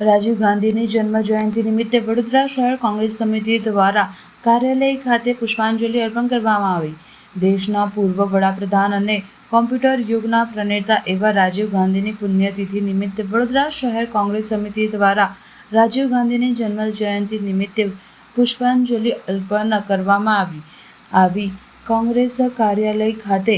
રાજીવ ગાંધીની જન્મ જયંતિ નિમિત્તે વડોદરા શહેર કોંગ્રેસ સમિતિ દ્વારા કાર્યાલય ખાતે પુષ્પાંજલિ અર્પણ કરવામાં આવી. દેશના પૂર્વ વડાપ્રધાન અને કોમ્પ્યુટર યુગના પ્રણેતા એવા રાજીવ ગાંધીની પુણ્યતિથિ નિમિત્તે વડોદરા શહેર કોંગ્રેસ સમિતિ દ્વારા રાજીવ ગાંધીની જન્મ જયંતિ નિમિત્તે પુષ્પાંજલિ અર્પણ કરવામાં આવી. આવી કોંગ્રેસ કાર્યાલય ખાતે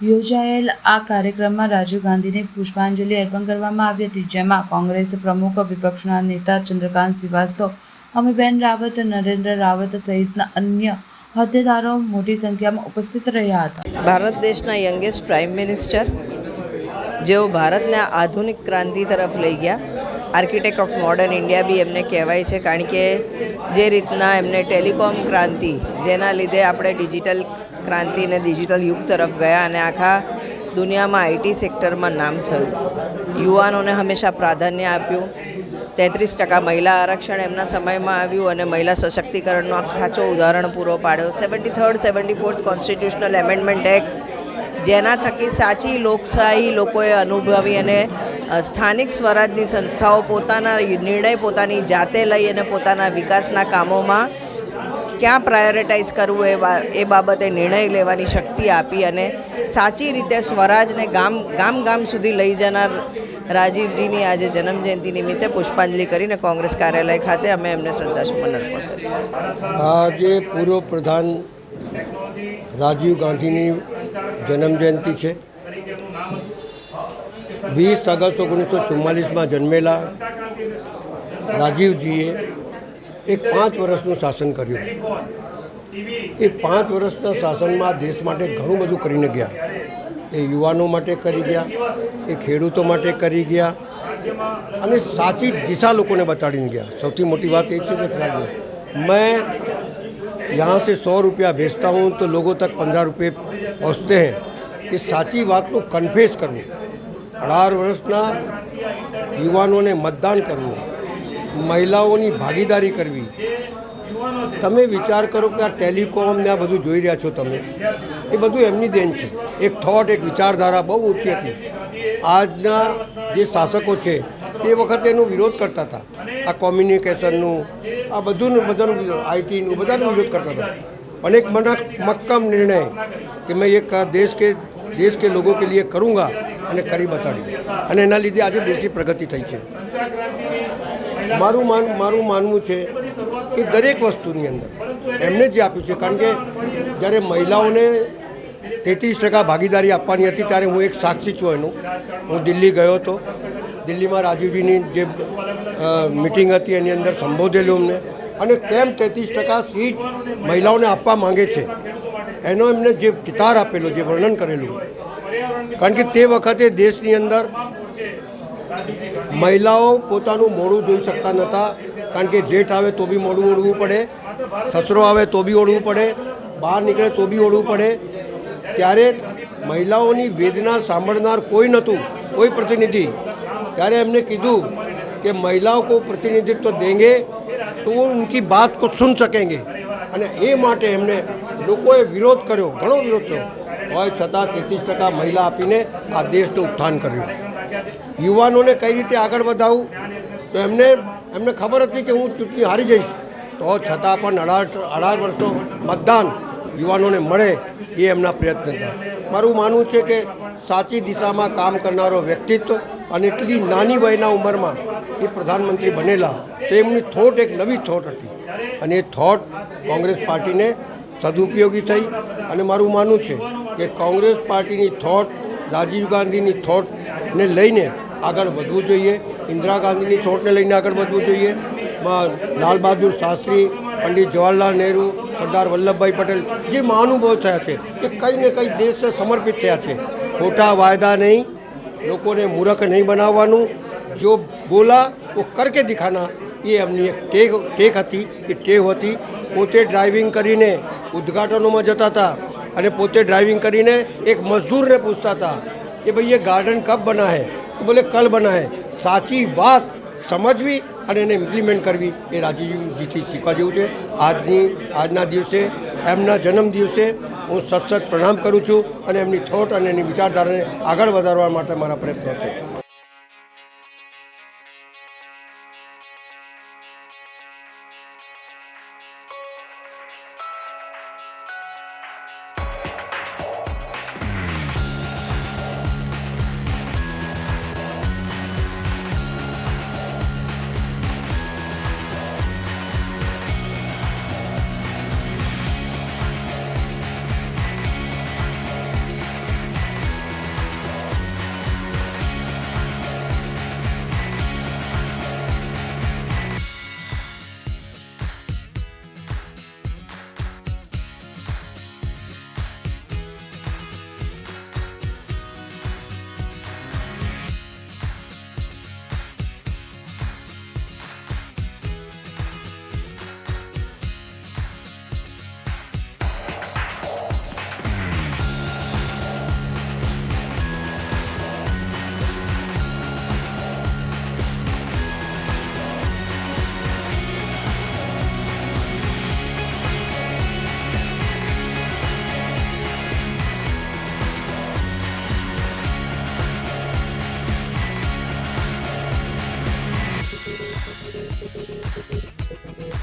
યોજાયેલ આ કાર્યક્રમમાં રાજીવ ગાંધીને પુષ્પાંજલિ અર્પણ કરવામાં આવી હતી, જેમાં કોંગ્રેસ પ્રમુખ વિપક્ષના નેતા ચંદ્રકાંત શ્રીવાસ્તવ, અમીબેન રાવત, નરેન્દ્ર રાવત સહિતના અન્ય હોદ્દેદારો મોટી સંખ્યામાં ઉપસ્થિત રહ્યા હતા. ભારત દેશના યંગેસ્ટ પ્રાઇમ મિનિસ્ટર, જેઓ ભારતને આધુનિક ક્રાંતિ તરફ લઈ ગયા, આર્કિટેક્ટ ઓફ મોડર્ન ઇન્ડિયા બી એમને કહેવાય છે, કારણ કે જે રીતના એમને ટેલિકોમ ક્રાંતિ, જેના લીધે આપણે ડિજિટલ ક્રાંતિ અને ડિજિટલ યુગ તરફ ગયા અને આખા દુનિયામાં આઈટી સેક્ટરમાં નામ થયું. યુવાનોને હંમેશા પ્રાધાન્ય આપ્યું. તેત્રીસ ટકા મહિલા આરક્ષણ એમના સમયમાં આવ્યું અને મહિલા સશક્તિકરણનો આ ખાચો ઉદાહરણ પૂરો પાડ્યો. Seventy third, seventy fourth constitutional amendment act, જેના થકી સાચી લોકશાહી લોકોએ અનુભવી અને સ્થાનિક સ્વરાજની સંસ્થાઓ પોતાના નિર્ણય પોતાની જાતે લઈ અને પોતાના વિકાસના કામોમાં ક્યાં પ્રાયોરિટાઇઝ કરવું એ એ બાબતે નિર્ણય લેવાની શક્તિ આપી અને સાચી રીતે સ્વરાજને ગામ ગામ ગામ સુધી લઈ જનાર રાજીવજીની આજે જન્મજયંતિ નિમિત્તે પુષ્પાંજલિ કરીને કોંગ્રેસ કાર્યાલય ખાતે અમે એમને શ્રદ્ધાસુમન અર્પણ આજે પૂર્વ પ્રધાન રાજીવ ગાંધીની જન્મજયંતિ છે. વીસ ઓગસ્ટ ઓગણીસો ચુમ્માલીસમાં જન્મેલા રાજીવજીએ એક પાંચ વર્ષનું શાસન કર્યું. એ પાંચ વર્ષના શાસનમાં દેશ માટે ઘણું બધું કરીને ગયા. એ યુવાનો માટે કરી ગયા, એ ખેડૂતો માટે કરી ગયા અને સાચી દિશા લોકોને બતાડીને ગયા. સૌથી મોટી વાત એ છે કે ખરાબ મેં યહાં સે સો રૂપિયા ભેજતા હું તો લોકો તક પંદર રૂપિયે પહોંચતે હૈ. એ સાચી વાતનું કન્ફેસ કરવું. અઢાર વર્ષના યુવાનોને મતદાન કરવું. મહિલાઓની ભાગીદારી કરવી. તમે વિચાર કરો કે આ ટેલિકોમ ને આ બધું જોઈ રહ્યા છો તમે. એ બધું એમની દેન છે. એક થોટ એક વિચારધારા બહુ ઊંચી હતી. આજના જે શાસકો છે, તે વખતે એનો વિરોધ કરતા હતા. આ કોમ્યુનિકેશનનું, આ બધું બધાનું આઈટીનું બધાનો વિરોધ કરતા હતા. પણ એક મને મક્કમ નિર્ણય કે મેં એક દેશ કે દેશ કે લોકો કે લીએ करूँगा અને કરી બતાડી. અને એના લીધે આજે દેશની પ્રગતિ થઈ છે. મારું માન, મારું માનવું છે કે દરેક વસ્તુની અંદર એમને જે આપ્યું છે. કારણ કે જ્યારે મહિલાઓને તેત્રીસ ટકા ભાગીદારી આપવાની હતી ત્યારે હું એક સાક્ષી છું એનું. હું દિલ્હી ગયો હતો. દિલ્હીમાં રાજીવજીની જે મિટિંગ હતી એની અંદર સંબોધેલું અમને. અને કેમ તેત્રીસ ટકા સીટ મહિલાઓને આપવા માંગે છે? એનો એમને જે કિતાર આપેલો, જે વર્ણન કરેલું. કારણ કે તે વખતે દેશની અંદર મહિલાઓ પોતાનું મોડું જોઈ શકતા નહોતા, કારણ કે જેઠ આવે તો બી મોડું ઓળવું પડે, સસરો આવે તો બી ઓળવું પડે, બહાર નીકળે તો બી ઓળવું પડે. ત્યારે મહિલાઓની વેદના સાંભળનાર કોઈ નહોતું, કોઈ પ્રતિનિધિ. ત્યારે એમને કીધું કે મહિલાઓ કો પ્રતિનિધિત્વ દેંગે તો ઉનકી બાત કો સુન સકેંગે. અને એ માટે એમને લોકોએ વિરોધ કર્યો, ઘણો વિરોધ થયો હોય છતાં તેત્રીસ ટકા મહિલા આપીને આ દેશનું ઉત્થાન કર્યું. યુવાનોને કઈ રીતે આગળ વધાવું? તો એમને એમને ખબર હતી કે હું ચૂંટણી હારી જઈશ. તો છતાં પણ અઢાર અઢાર વર્ષનો મતદાન યુવાનોને મળે એ એમના પ્રયત્ન હતા. મારું માનવું છે કે સાચી દિશામાં કામ કરનારો વ્યક્તિત્વ અને એટલી નાની વયના ઉંમરમાં એ પ્રધાનમંત્રી બનેલા, તો એમની થોટ એક નવી થોટ હતી. અને એ થોટ કોંગ્રેસ પાર્ટીને સદુપયોગી થઈ. અને મારું માનવું છે કે કોંગ્રેસ પાર્ટીની થોટ રાજીવ ગાંધીની થોટને લઈને આગળ વધવું જોઈએ, ઇન્દિરા ગાંધીની થોટને લઈને આગળ વધવું જોઈએ. લાલ બહાદુર શાસ્ત્રી, પંડિત જવાહરલાલ નહેરુ, સરદાર વલ્લભભાઈ પટેલ જે મહાનુભાવ થયા છે, એ કંઈ ને કંઈ દેશને સમર્પિત થયા છે. ખોટા વાયદા નહીં, લોકોને મૂરખ નહીં બનાવવાનું. જો બોલા, તો કરકે દિખાના, એ એમની એક ટેક ટેક હતી, એ ટેવ હતી. પોતે ડ્રાઇવિંગ કરીને ઉદ્ઘાટનોમાં જતા હતા. અને પોતે ડ્રાઇવિંગ કરીને એક મજદૂરને પૂછતા હતા કે ભાઈ, એ ગાર્ડન કબ બના હે? તો બોલે, કલ બના હે. સાચી વાત સમજવી અને એને ઇમ્પ્લિમેન્ટ કરવી. એ રાજીવજીથી શીખવા જેવું છે. આજની, આજના દિવસે, એમના જન્મ દિવસે હું સતત પ્રણામ કરું છું અને એમની થોટ અને એની વિચારધારાને આગળ વધારવા માટે મારા પ્રયત્નો છે.